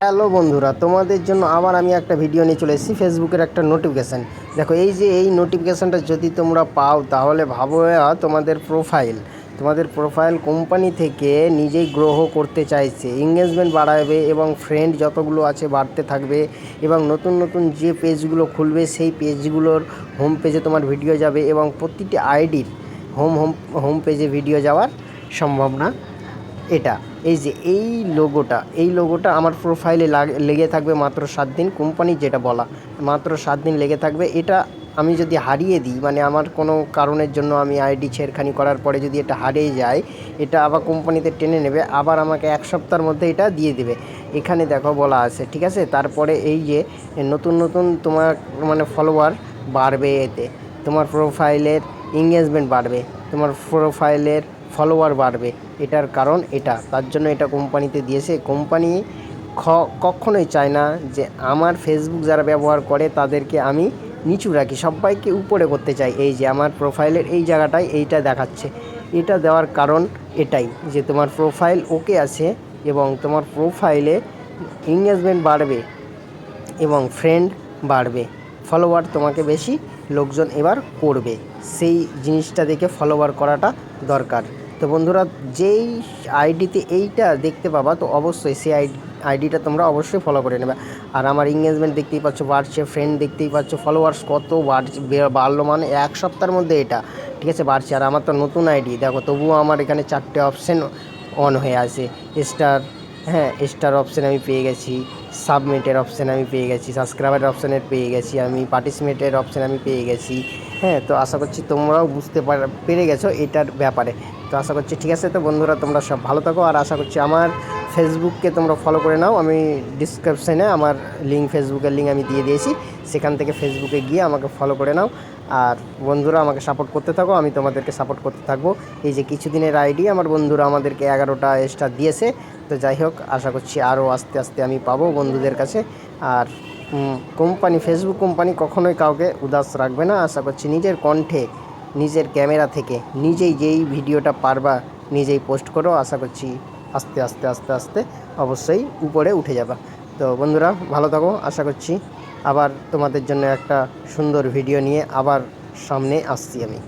Hello বন্ধুরা তোমাদের জন্য আবার আমি একটা ভিডিও নিয়ে চলে এসেছি ফেসবুকের একটা নোটিফিকেশান দেখো এই যে এই নোটিফিকেশানটা যদি তোমরা পাও তাহলে ভাবো আহ, তোমাদের প্রোফাইল তোমাদের প্রোফাইল কোম্পানি থেকে নিজেই গ্রহ করতে চাইছে। এঙ্গেজমেন্ট বাড়াবে এবং ফ্রেন্ড যতগুলো আছে বাড়তে থাকবে এবং নতুন নতুন যে পেজগুলো খুলবে সেই পেজগুলোর হোম পেজে তোমার ভিডিও যাবে এবং প্রতিটি আইডির হোম হোম হোম পেজে ভিডিও যাওয়ার সম্ভাবনা এটা। এই যে এই লোগোটা এই লোগোটা আমার প্রোফাইলে লাগ- থাকবে মাত্র সাত দিন কোম্পানি যেটা বলা, মাত্র সাত দিন লেগে থাকবে। এটা আমি যদি হারিয়ে দিই মানে আমার কোনো কারণের জন্য আমি আইডি ছেড়খানি করার পরে যদি এটা হারিয়ে যায়, এটা আবার কোম্পানিতে টেনে নেবে, আবার আমাকে এক সপ্তাহের মধ্যে এটা দিয়ে দেবে। এখানে দেখো বলা আছে, ঠিক আছে? তারপরে এই যে নতুন নতুন তোমার মানে ফলোয়ার বাড়বে এতে। তোমার প্রোফাইলের এঙ্গেজমেন্ট বাড়বে। তোমার প্রোফাইলের ফলোয়ার বাড়বে। এটার কারণ এটা। তার জন্য এটা কোম্পানিতে দিয়েছে। কোম্পানি খ, কখনোই চায় না যে আমার ফেসবুক যারা ব্যবহার করে তাদেরকে আমি নিচু রাখি। সবাইকে উপরে করতে চাই। এই যে আমার প্রোফাইলের এই জায়গাটায় এইটা দেখাচ্ছে। এটা দেওয়ার কারণ এটাই যে তোমার প্রোফাইল ওকে আছে এবং তোমার প্রোফাইলে এঙ্গেজমেন্ট বাড়বে এবং ফ্রেন্ড বাড়বে। ফলোয়ার তোমাকে বেশি, লোকজন এবার করবে। সেই জিনিসটা দেখে ফলোয়ার করাটা দরকার। তো বন্ধুরা, যেই আইডিতে এইটা দেখতে পাবা, তো অবশ্যই সেই আইডি আইডিটা তোমরা অবশ্যই ফলো করে নেবে। আর আমার এঙ্গেজমেন্ট দেখতেই পাচ্ছ, বাড়ছে ফ্রেন্ড দেখতেই পাচ্ছ ফলোয়ার্স কত বাড়ছে বাড়লো মানে এক সপ্তাহের মধ্যে এটা, ঠিক আছে, বাড়ছে। আর আমার তো নতুন আইডি, দেখো, তবুও আমার এখানে চারটে অপশান অন হয়ে আছে। স্টার হ্যাঁ স্টার অপশান আমি পেয়ে গেছি সাবমিটের অপশান আমি পেয়ে গেছি সাবস্ক্রাইবারের অপশানের পেয়ে গেছি, আমি পার্টিসিপেটের অপশান আমি পেয়ে গেছি। হ্যাঁ তো আশা করছি তোমরাও বুঝতে পার- গেছো এটার ব্যাপারে। তো আশা করছি ঠিক আছে, তো বন্ধুরা তোমরা সব ভালো থাকো। আর আশা করছি আমার ফেসবুককে তোমরা ফলো করে নাও। আমি ডিসক্রিপশানে আমার লিঙ্ক ফেসবুকের লিঙ্ক আমি দিয়ে দিয়েছি। সেখান থেকে ফেসবুকে গিয়ে আমাকে ফলো করে নাও। আর বন্ধুরা আমাকে সাপোর্ট করতে থাকো, আমি তোমাদেরকে সাপোর্ট করতে থাকব। এই যে কিছুদিনের আইডি আমার বন্ধুরা আমাদেরকে এগারোটা স্টার দিয়েছে। তো যাই হোক, আশা করছি আরও আস্তে আস্তে আমি পাবো বন্ধুদের কাছে। আর কোম্পানি ফেসবুক কোম্পানি কখনোই কাউকে উদাস রাখবে না। আশা করছি নিজের কণ্ঠে, নিজের ক্যামেরা থেকে নিজেই যেই ভিডিওটা পারবা নিজেই পোস্ট করো। আশা করছি আস্তে আস্তে আস্তে আস্তে অবশ্যই উপরে উঠে যাবা। তো বন্ধুরা, ভালো থাকো। আশা করছি আবার তোমাদের জন্য একটা সুন্দর ভিডিও নিয়ে আবার সামনে আসছি আমি।